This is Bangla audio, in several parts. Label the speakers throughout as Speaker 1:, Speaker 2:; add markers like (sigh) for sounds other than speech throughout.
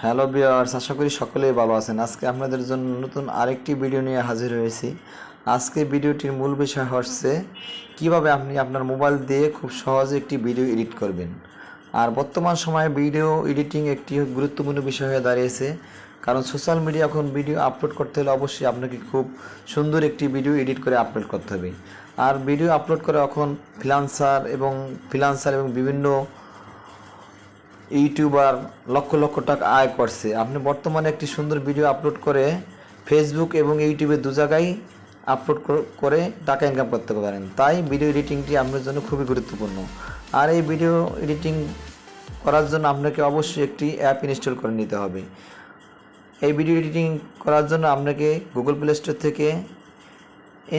Speaker 1: হ্যালো বিয়ার্স আশা করি সকলেই ভালো আছেন। আজকে আপনাদের জন্য নতুন আরেকটি ভিডিও নিয়ে হাজির হয়েছি। আজকে ভিডিওটির মূল বিষয় হচ্ছে, কীভাবে আপনি আপনার মোবাইল দিয়ে খুব সহজে একটি ভিডিও এডিট করবেন। আর বর্তমান সময়ে ভিডিও এডিটিং একটি গুরুত্বপূর্ণ বিষয় হয়ে দাঁড়িয়েছে। কারণ সোশ্যাল মিডিয়া এখন ভিডিও আপলোড করতে হলে অবশ্যই আপনাকে খুব সুন্দর একটি ভিডিও এডিট করে আপলোড করতে হবে। আর ভিডিও আপলোড করে এখন ফ্রিলান্সার এবং ফ্রিলান্সার এবং বিভিন্ন ইউটিউবার লক্ষ লক্ষ টাকা আয় করছে। আপনি বর্তমানে একটি সুন্দর ভিডিও আপলোড করে ফেসবুক এবং ইউটিউবে দু জায়গায় আপলোড করে টাকা ইনকাম করতে পারেন। তাই ভিডিও এডিটিংটি আপনার জন্য খুবই গুরুত্বপূর্ণ। আর এই ভিডিও এডিটিং করার জন্য আপনাকে অবশ্যই একটি অ্যাপ ইনস্টল করে নিতে হবে। এই ভিডিও এডিটিং করার জন্য আপনাকে গুগল প্লে স্টোর থেকে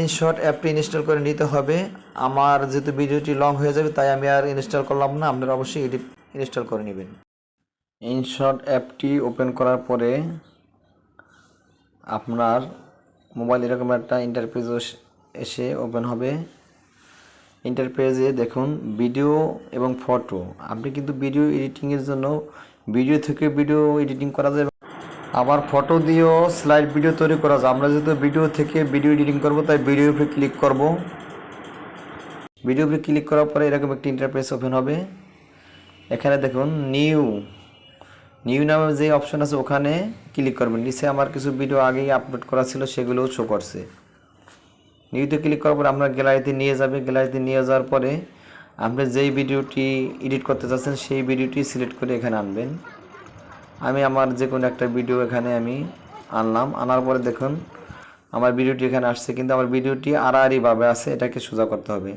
Speaker 1: ইনশর্ট অ্যাপটি ইনস্টল করে নিতে হবে। আমার যেহেতু ভিডিওটি লং হয়ে যাবে, তাই আমি আর ইনস্টল করলাম না। আপনারা অবশ্যই এটি ইনস্টল করে নেবেন। ইনশর্ট অ্যাপটি ওপেন করার পরে আপনার মোবাইল এরকম একটা ইন্টারপেজ এসে ওপেন হবে। ইন্টারপেজে দেখুন ভিডিও এবং ফটো আপনি কিন্তু ভিডিও এডিটিংয়ের জন্য ভিডিও থেকে ভিডিও এডিটিং করা যাবে আবার ফটো দিয়েও স্লাইড ভিডিও তৈরি করা যায়। আমরা যেহেতু ভিডিও থেকে ভিডিও এডিটিং করব, তাই ভিডিও উপরে ক্লিক করব। ভিডিও উপরে ক্লিক করার পরে এরকম একটি ইন্টারফেস ওপেন হবে। এখানে দেখুন নিউ নিউ নামে যে অপশন আছে, ওখানে ক্লিক করবেন। নিচে আমার কিছু ভিডিও আগেই আপলোড করা ছিল, সেগুলোও শো করছে। নিউতে ক্লিক করার পর আপনার গ্যালারিতে নিয়ে যাবে। গ্যালারিতে নিয়ে যাওয়ার পরে আপনি যেই ভিডিওটি এডিট করতে চাচ্ছেন সেই ভিডিওটি সিলেক্ট করে এখানে আনবেন। আমি আমার যে কোনো একটা ভিডিও এখানে আমি আনলাম। আনার পরে দেখুন, আমার ভিডিওটি এখানে আসছে, কিন্তু আমার ভিডিওটি আড়াআড়িভাবে আছে, এটাকে সোজা করতে হবে।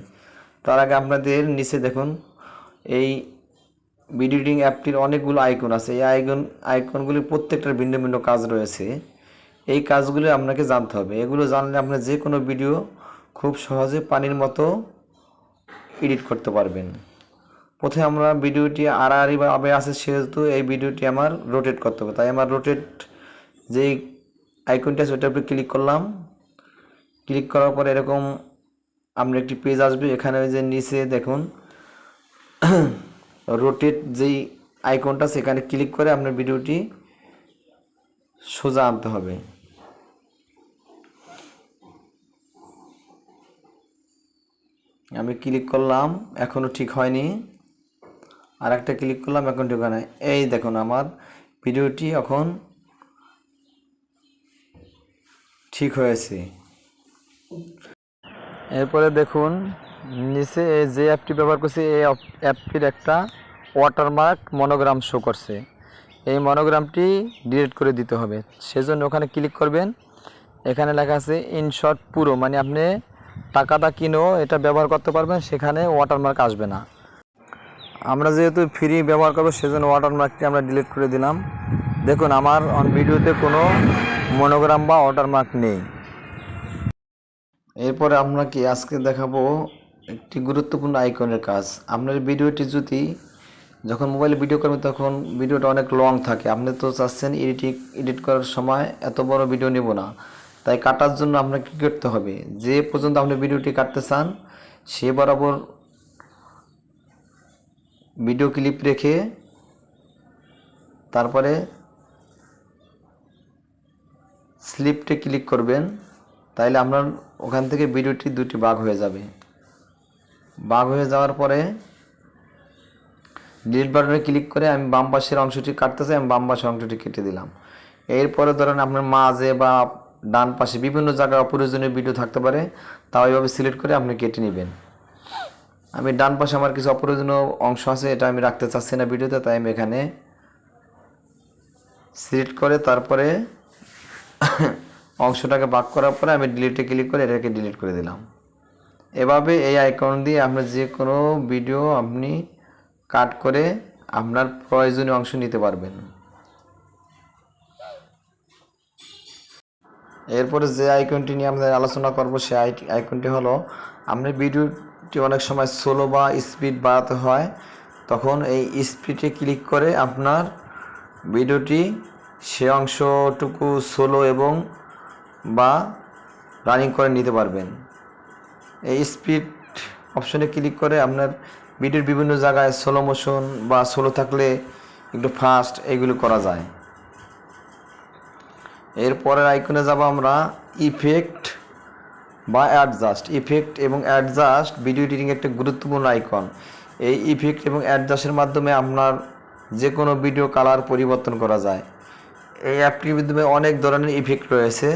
Speaker 1: তার আগে আপনাদের নিচে দেখুন, এই ভিডিও এডিটিং অ্যাপটির অনেকগুলো আইকন আছে। এই আইকন আইকনগুলির প্রত্যেকটার ভিন্ন ভিন্ন কাজ রয়েছে। এই কাজগুলো আপনাকে জানতে হবে। এগুলো জানলে আপনার যে কোনো ভিডিও খুব সহজে পানির মতো এডিট করতে পারবেন। প্রথমে আমরা ভিডিওটি আড়াআড়িভাবে আছে, সেহেতু এই ভিডিওটি আমার রোটেট করতে হবে। তাই আমার রোটেট যেই আইকনটি আছে ওটার উপরে ক্লিক করলাম। ক্লিক করার পর এরকম আপনার একটি পেজ আসবে, এখানে যে নিচে দেখুন। (coughs) রোটেট যেই আইকনটা সেখানে ক্লিক করে আপনার ভিডিওটি সোজা আনতে হবে। আমি ক্লিক করলাম এখনও ঠিক হয়নি। আর একটা ক্লিক করলাম, এখন হয় এই দেখুন আমার ভিডিওটি এখন ঠিক হয়েছে। এরপরে দেখুন, নিচে এই যে অ্যাপটি ব্যবহার করছি, এই অ্যাপটির একটা ওয়াটারমার্ক মনোগ্রাম শো করছে। এই মনোগ্রামটি ডিলিট করে দিতে হবে। সেজন্য ওখানে ক্লিক করবেন। এখানে লেখা আছে ইনশর্ট পুরো মানে আপনি টাকাটা কিনেও এটা ব্যবহার করতে পারবেন, সেখানে ওয়াটারমার্ক আসবে না। আমরা যেহেতু ফ্রি ব্যবহার করব, সেজন্য ওয়াটারমার্কটি আমরা ডিলিট করে দিলাম। দেখুন, আমার অন ভিডিওতে কোনো মনোগ্রাম বা ওয়াটারমার্ক নেই। এরপরে আমরা কি আজকে দেখাবো একটি গুরুত্বপূর্ণ আইকনের কাজ। আপনার ভিডিওটি যদি, যখন মোবাইলে ভিডিও করবেন, তখন ভিডিওটা অনেক লং থাকে। আপনি তো চাচ্ছেন এডিটিং এডিট করার সময় এত বড় ভিডিও নেব না। তাই কাটার জন্য আপনাকে কী করতে হবে? যে পর্যন্ত আপনি ভিডিওটি কাটতে চান, সে বরাবর ভিডিও ক্লিপ রেখে তারপরে স্লিপটে ক্লিক করবেন, তাইলে আপনার ওখান থেকে ভিডিওটি দুটি ভাগ হয়ে যাবে। ভাগ হয়ে যাওয়ার পরে ডিলিট বাটনে ক্লিক করে আমি বাম পাশের অংশটি কাটতে চাই আমি বাম পাশের অংশটি কেটে দিলাম। এরপরে ধরেন আপনার মাঝে বা ডান পাশে বিভিন্ন জায়গায় অপ্রয়োজনীয় ভিডিও থাকতে পারে তা ওইভাবে সিলেক্ট করে আপনি কেটে নেবেন। আমি ডান পাশে আমার কিছু অপ্রয়োজনীয় অংশ আছে, এটা আমি রাখতে চাচ্ছি না ভিডিওতে, তাই আমি এখানে সিলেক্ট করে তারপরে অংশটাকে বাক করার পরে আমি ডিলিটে ক্লিক করে এটাকে ডিলিট করে দিলাম। এভাবে এই আইকন দিয়ে আপনার যে কোনো ভিডিও আপনি কাট করে আপনার প্রয়োজনীয় অংশ নিতে পারবেন। এরপরে যে আইকনটি নিয়ে আমরা আলোচনা করব সে আইকনটি হলো আপনার ভিডিওটি অনেক সময় স্লো বা স্পিড বাড়াতে হয়, তখন এই স্পিডে ক্লিক করে আপনার ভিডিওটি সে অংশটুকু স্লো এবং বা রানিং করে নিতে পারবেন। এই স্পিড অপশনে ক্লিক করে আপনার ভিডিওর বিভিন্ন জায়গায় স্লো মোশন বা স্লো থাকলে একটু ফাস্ট এগুলো করা যায়। এর পরের আইকনে যাব আমরা ইফেক্ট বা অ্যাডজাস্ট ইফেক্ট এবং অ্যাডজাস্ট ভিডিও এডিটিং একটা গুরুত্বপূর্ণ আইকন এই ইফেক্ট এবং অ্যাডজাস্টের মাধ্যমে আপনার যে কোনো ভিডিও কালার পরিবর্তন করা যায়। এই অ্যাপটির মাধ্যমে অনেক ধরনের ইফেক্ট রয়েছে।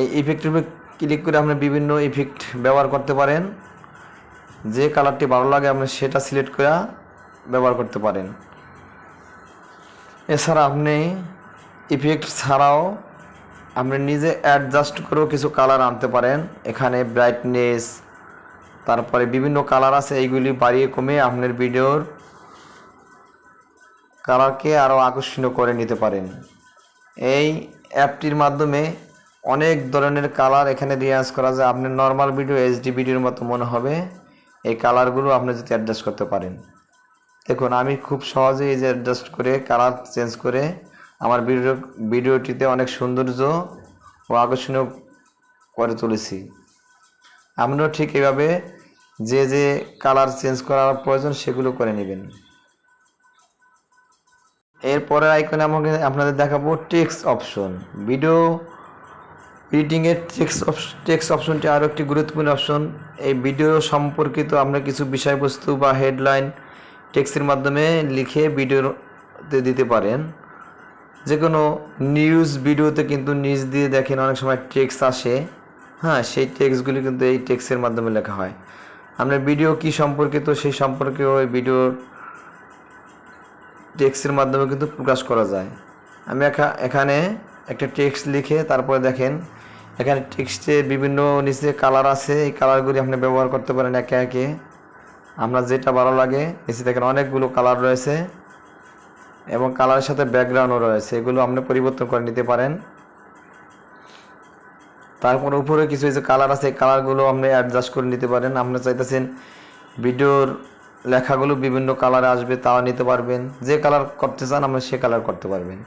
Speaker 1: এই ইফেক্টের উপরে ক্লিক করে আপনি বিভিন্ন ইফেক্ট ব্যবহার করতে পারেন। যে কালারটি ভালো লাগে, আপনি সেটা সিলেক্ট করে ব্যবহার করতে পারেন। এছাড়া আপনি ইফেক্ট ছাড়াও আপনি নিজে অ্যাডজাস্ট করেও কিছু কালার আনতে পারেন। এখানে ব্রাইটনেস তারপরে বিভিন্ন কালার আছে, এইগুলি বাড়িয়ে কমে আপনার ভিডিওর কালারকে আরও আকর্ষণীয় করে নিতে পারেন। এই অ্যাপটির মাধ্যমে অনেক ধরনের কালার এখানে রিয়াজ করা যায়। আপনার নর্মাল ভিডিও এইচডি ভিডিওর মতো মনে হবে। এই কালারগুলো আপনি যদি অ্যাডজাস্ট করতে পারেন। দেখুন, আমি খুব সহজেই এই যে অ্যাডজাস্ট করে কালার চেঞ্জ করে আমার ভিডিও, ভিডিওটিতে অনেক সৌন্দর্য ও আকর্ষণীয় করে তুলেছি। আপনিও ঠিক এভাবে যে যে কালার চেঞ্জ করার প্রয়োজন সেগুলো করে নেবেন। এরপরে আইকনে আমাকে, আপনাদের দেখাবো টেক্স অপশন ভিডিও এডিটিংয়ের টেক্স টেক্স অপশনটি আরও একটি গুরুত্বপূর্ণ অপশন এই ভিডিও সম্পর্কিত আমরা কিছু বিষয়বস্তু বা হেডলাইন টেক্সের মাধ্যমে লিখে ভিডিওতে দিতে পারেন। যে কোনো নিউজ ভিডিওতে কিন্তু নিউজ দিয়ে দেখেন অনেক সময় টেক্স আসে। হ্যাঁ সেই টেক্সগুলি কিন্তু এই টেক্সের মাধ্যমে লেখা হয়। আপনার ভিডিও কি সম্পর্কিত সেই সম্পর্কে ওই ভিডিওর টেক্সের মাধ্যমে কিন্তু প্রকাশ করা যায়। আমি এখা- এখানে একটা টেক্সট লিখে তারপরে দেখেন, এখানে টেক্সটে বিভিন্ন নিচে কালার আছে, এই কালারগুলি আপনি ব্যবহার করতে পারেন একে একে। আমরা যেটা ভালো লাগে, নিচে দেখেন অনেকগুলো কালার রয়েছে। এবং কালারের সাথে ব্যাকগ্রাউন্ডও রয়েছে। এগুলো আপনি পরিবর্তন করে নিতে পারেন। তারপর উপরে কিছু যে কালার আছে কালারগুলো আপনি অ্যাডজাস্ট করে নিতে পারেন। আপনি চাইতেছেন ভিডিওর লেখাগুলো বিভিন্ন কালারে আসবে, তাও নিতে পারবেন। যে কালার করতে চান, আপনি সে কালার করতে পারবেন।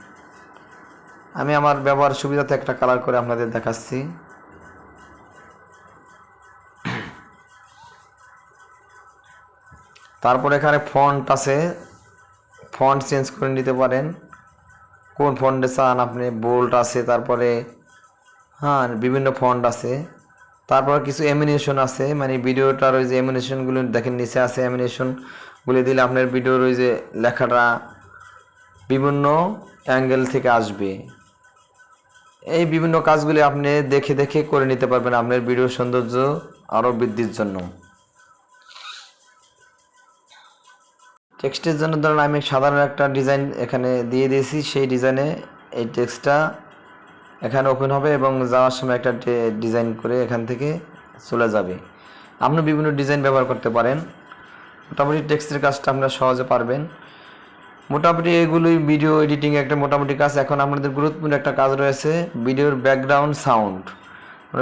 Speaker 1: আমি আমার ব্যবহার সুবিধাতে একটা কালার করে আপনাদের দেখাচ্ছি। তারপর এখানে ফন্ট আছে। ফন্ট চেঞ্জ করে নিতে পারেন। কোন ফন্টে চান আপনি বোল্ট আছে, তারপরে হ্যাঁ বিভিন্ন ফন্ট আছে। তারপর কিছু এমিনেশন আছে মানে ভিডিওটার ওই যে এমিনেশনগুলো দেখেন, নিচে আছে এমিনেশনগুলি দিলে আপনার ভিডিওর ওই যে লেখাটা বিভিন্ন অ্যাঙ্গেল থেকে আসবে। এই বিভিন্ন কাজগুলি আপনি দেখে দেখে করে নিতে পারবেন, আপনার ভিডিওর সৌন্দর্য আরও বৃদ্ধির জন্য। টেক্সটের জন্য ধরুন আমি সাধারণ একটা ডিজাইন এখানে দিয়ে দিয়েছি, সেই ডিজাইনে এই টেক্সটটা এখানে ওপেন হবে এবং যাওয়ার সময় একটা ডিজাইন করে এখান থেকে চলে যাবে। আপনি বিভিন্ন ডিজাইন ব্যবহার করতে পারেন। মোটামুটি টেক্সটের কাজটা আপনারা সহজে পারবেন। মোটামুটি এগুলোই ভিডিও এডিটিং একটা মোটামুটি কাজ। এখন আমাদের গুরুত্বপূর্ণ একটা কাজ রয়েছে ভিডিওর ব্যাকগ্রাউন্ড সাউন্ড।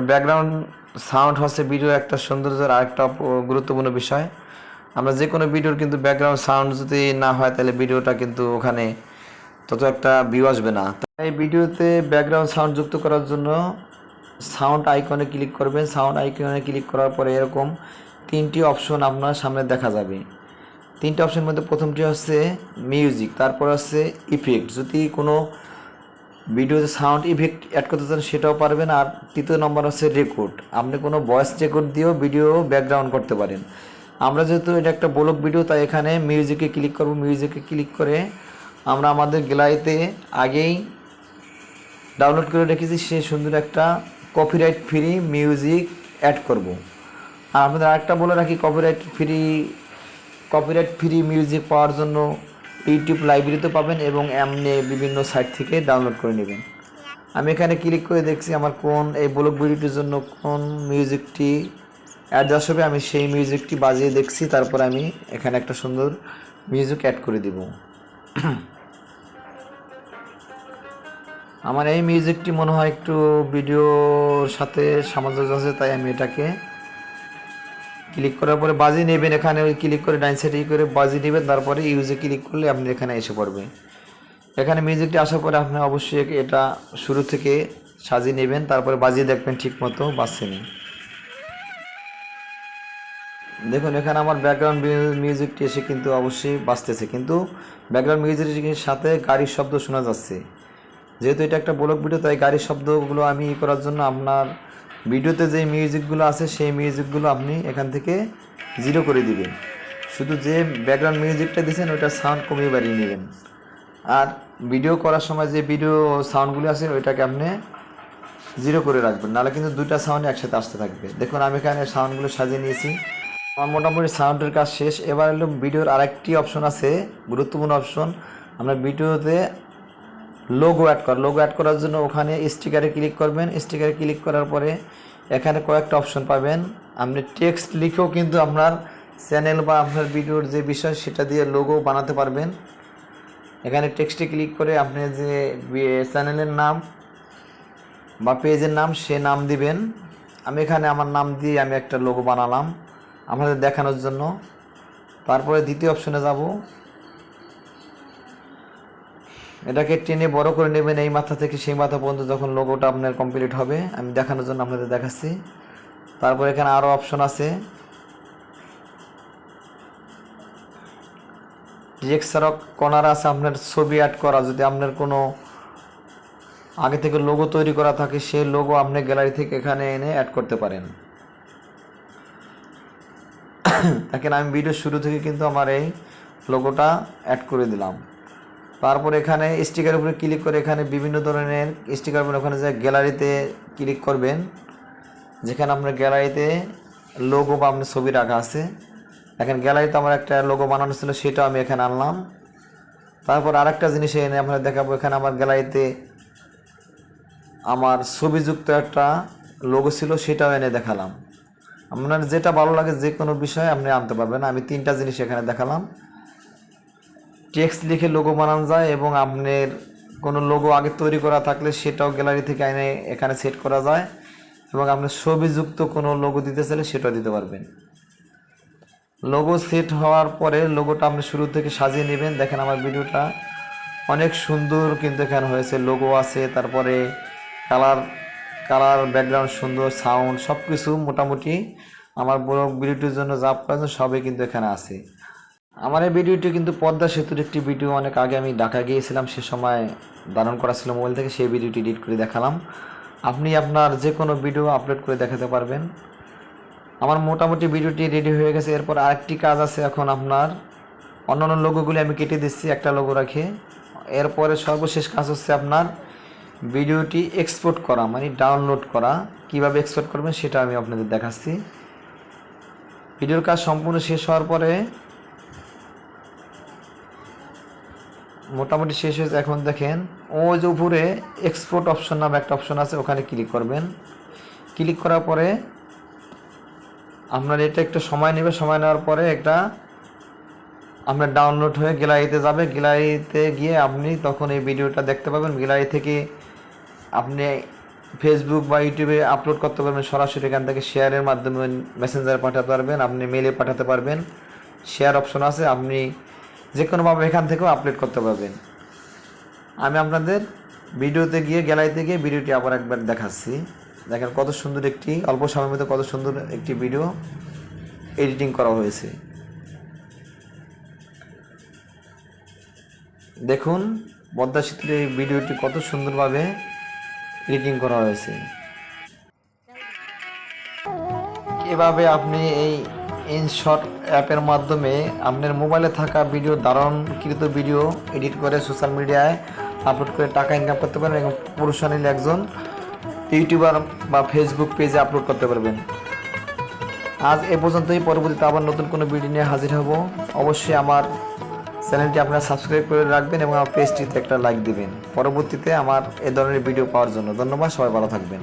Speaker 1: ব্যাকগ্রাউন্ড সাউন্ড হচ্ছে ভিডিও একটা সৌন্দর্যের আরেকটা গুরুত্বপূর্ণ বিষয়। আমরা যে কোনো ভিডিওর কিন্তু ব্যাকগ্রাউন্ড সাউন্ড যদি না হয়, তাহলে ভিডিওটা কিন্তু ওখানে তত একটা ভিউ আসবে না। তাই ভিডিওতে ব্যাকগ্রাউন্ড সাউন্ড যুক্ত করার জন্য সাউন্ড আইকনে ক্লিক করবেন। সাউন্ড আইকনে ক্লিক করার পরে এরকম তিনটি অপশন আপনার সামনে দেখা যাবে। তিনটি অপশনের মধ্যে প্রথমটি হচ্ছে মিউজিক তারপর হচ্ছে ইফেক্ট যদি কোনো ভিডিওতে সাউন্ড ইফেক্ট অ্যাড করতে চান, সেটাও পারবেন। আর তৃতীয় নম্বর হচ্ছে রেকর্ড আপনি কোনো ভয়েস রেকর্ড দিয়েও ভিডিও ব্যাকগ্রাউন্ড করতে পারেন। আমরা যেহেতু এটা একটা ব্লক ভিডিও তাই এখানে মিউজিকে ক্লিক করব মিউজিকে ক্লিক করে আমরা আমাদের গ্যালারিতে আগেই ডাউনলোড করে রেখেছি, সে সুন্দর একটা কপিরাইট ফ্রি মিউজিক অ্যাড করব। আর আপনাদের আরেকটা বলে রাখি copyright free copyright free music পাওয়ার জন্য ইউটিউব লাইব্রেরিতে পাবেন এবং এমনি বিভিন্ন সাইট থেকে ডাউনলোড করে নেবেন। আমি এখানে ক্লিক করে দেখছি আমার কোন এই ব্লগ ভিডিওটির জন্য কোন মিউজিকটি অ্যাডজাস্ট হবে আমি সেই মিউজিকটি বাজিয়ে দেখছি, তারপর আমি এখানে একটা সুন্দর মিউজিক অ্যাড করে দিব। আমার এই মিউজিকটি মনে হয় একটু ভিডিওর সাথে সামঞ্জস্য আছে, তাই আমি এটাকে ক্লিক করার পরে বাজি নেবেন। এখানে ওই ক্লিক করে ডাইন সাইডে করে বাজি নেবেন, তারপরে ইউজে ক্লিক করলে আপনি এখানে এসে পড়বে। এখানে মিউজিকটি আসার পরে আপনি অবশ্যই এটা শুরু থেকে সাজিয়ে নেবেন, তারপরে বাজিয়ে দেখবেন ঠিক মতো বাজছে দেখুন, এখানে আমার ব্যাকগ্রাউন্ড মিউজিকটি এসে কিন্তু অবশ্যই বাঁচতেছে কিন্তু ব্যাকগ্রাউন্ড মিউজিকের সাথে গাড়ির শব্দ শোনা যাচ্ছে। যেহেতু এটা একটা ব্লগ ভিডিও তাই গাড়ির শব্দগুলো আমি ই করার জন্য আপনার ভিডিওতে যে মিউজিকগুলো আছে, সেই মিউজিকগুলো আপনি এখান থেকে জিরো করে দিবেন। শুধু যে ব্যাকগ্রাউন্ড মিউজিকটা দিয়েছেন ওটার সাউন্ড কমিয়ে বাড়িয়ে নেবেন। আর ভিডিও করার সময় যে ভিডিও সাউন্ডগুলো আছে, ওইটাকে আপনি জিরো করে রাখবেন। নাহলে কিন্তু দুইটা সাউন্ড একসাথে আসতে থাকবে। দেখুন, আমি এখানে সাউন্ডগুলো সাজিয়ে নিয়েছি। আমার মোটামুটি সাউন্ডের কাজ শেষ। এবার হলো ভিডিওর আরেকটি অপশন আছে, গুরুত্বপূর্ণ অপশন আমরা ভিডিওতে লোগো অ্যাড কর লোগো অ্যাড করার জন্য ওখানে স্টিকারে ক্লিক করবেন। স্টিকারে ক্লিক করার পরে এখানে কয়েকটা অপশন পাবেন। আপনি টেক্সট লিখেও কিন্তু আপনার চ্যানেল বা আপনার ভিডিওর যে বিষয় সেটা দিয়ে লোগো বানাতে পারবেন। এখানে টেক্সটে ক্লিক করে আপনি যে চ্যানেলের নাম বা পেজের নাম সে নাম দিবেন। আমি এখানে আমার নাম দিয়ে আমি একটা লোগো বানালাম। আপনাদের দেখানোর জন্য। তারপরে দ্বিতীয় অপশনে যাব। এটাকে টেনে বড় করে নেবেন এই মাথা থেকে সেই মাথা পর্যন্ত যখন লোগোটা আপনার কমপ্লিট হবে। আমি দেখানোর জন্য আপনাদের দেখাচ্ছি। তারপর এখানে আরও অপশন আছে। এক্সারক কর্নার আছে আপনার ছবি অ্যাড করা। যদি আপনার কোনো আগে থেকে লোগো তৈরি করা থাকে, সেই লোগো আপনি গ্যালারি থেকে এখানে এনে অ্যাড করতে পারেন। দেখেন, আমি ভিডিও শুরু থেকে কিন্তু আমার এই লোগোটা অ্যাড করে দিলাম। তারপর এখানে স্টিকার উপরে ক্লিক করে এখানে বিভিন্ন ধরনের স্টিকার উপরে ওখানে যে গ্যালারিতে ক্লিক করবেন, যেখানে আপনার গ্যালারিতে লোগো বা আপনার ছবি রাখা আছে। এখন গ্যালারিতে আমার একটা লোগো বানানো ছিল, সেটাও আমি এখানে আনলাম। তারপর আরেকটা জিনিস এনে আপনাদের দেখাবো, এখানে আমার গ্যালারিতে আমার ছবিযুক্ত একটা লোগো ছিল, সেটাও এনে দেখালাম। আপনার যেটা ভালো লাগে যে কোনো বিষয়ে আপনি আনতে পারবেন। আমি তিনটা জিনিস এখানে দেখালাম। টেক্সট লিখে লোগো বানানো যায় এবং আপনার কোনো লোগো আগে তৈরি করা থাকলে সেটাও গ্যালারি থেকে এনে এখানে সেট করা যায় এবং আপনি ছবিযুক্ত কোনো লোগো দিতে চাইলে সেটাও দিতে পারবেন। লোগো সেট হওয়ার পরে লোগোটা আপনি শুরু থেকে সাজিয়ে নেবেন। দেখেন আমার ভিডিওটা অনেক সুন্দর কিন্তু এখানে হয়েছে। লোগো আছে, তারপরে কালার কালার ব্যাকগ্রাউন্ড সুন্দর সাউন্ড সব কিছু মোটামুটি আমার বড় ভিডিওটির জন্য যা প্রয়োজন সবই কিন্তু এখানে আছে। আমার এই ভিডিওটি কিন্তু পদ্মা সেতুর একটি ভিডিও, অনেক আগে আমি ঢাকা গিয়েছিলাম, সে সময় ধারণ করা ছিল মোবাইল থেকে, সেই ভিডিওটি এডিট করে দেখালাম। আপনি আপনার যে কোনো ভিডিও আপলোড করে দেখাতে পারবেন। আমার মোটামুটি ভিডিওটি রেডি হয়ে গেছে। এরপর আরেকটি কাজ আছে এখন আপনার। অন্যান্য লোগোগুলি আমি কেটে দিচ্ছি, একটা লোগো রাখে। এরপরে সর্বশেষ কাজ হচ্ছে আপনার ভিডিওটি এক্সপোর্ট করা মানে ডাউনলোড করা, কীভাবে এক্সপোর্ট করবেন সেটা আমি আপনাদের দেখাচ্ছি। ভিডিওর কাজ সম্পূর্ণ শেষ হওয়ার পরে মোটামুটি শেষ হয়েছে। এখন দেখেন ওই যে উপরে এক্সপোর্ট অপশন নামে একটা অপশন আছে, ওখানে ক্লিক করবেন। ক্লিক করার পরে আপনার এটা একটু সময় নেবে। সময় নেওয়ার পরে একটা আপনার ডাউনলোড হয়ে গ্যালারিতে যাবে। গ্যালারিতে গিয়ে আপনি তখন এই ভিডিওটা দেখতে পাবেন। গ্যালারি থেকে আপনি ফেসবুক বা ইউটিউবে আপলোড করতে পারবেন, সরাসরি এখান থেকে শেয়ারের মাধ্যমে মেসেঞ্জারে পাঠাতে পারবেন, আপনি মেলে পাঠাতে পারবেন। শেয়ার অপশন আছে, আপনি যে কোনোভাবে এখান থেকেও আপলোড করতে পারবেন। আমি আপনাদের ভিডিওতে গিয়ে গ্যালারিতে গিয়ে ভিডিওটি আবার একবার দেখাচ্ছি। দেখেন কত সুন্দর একটি, অল্প সময়ের মধ্যে কত সুন্দর একটি ভিডিও এডিটিং করা হয়েছে। দেখুন, পদ্মা সেতুর এই ভিডিওটি কত সুন্দরভাবে এডিটিং করা হয়েছে। এভাবে আপনি এই ইনশট অ্যাপের মাধ্যমে আপনার মোবাইলে থাকা ভিডিও, ধারণকৃত ভিডিও এডিট করে সোশ্যাল মিডিয়ায় আপলোড করে টাকা ইনকাম করতে পারেন এবং পুরুষা নিলে একজন ইউটিউবার বা ফেসবুক পেজে আপলোড করতে পারবেন। আজ এ পর্যন্তই। পরবর্তীতে আবার নতুন কোনো ভিডিও নিয়ে হাজির হব। অবশ্যই আমার চ্যানেলটি আপনারা সাবস্ক্রাইব করে রাখবেন এবং আমার পেজটিতে একটা লাইক দিবেন। পরবর্তীতে আমার এ ধরনের ভিডিও পাওয়ার জন্য। ধন্যবাদ, সবাই ভালো থাকবেন।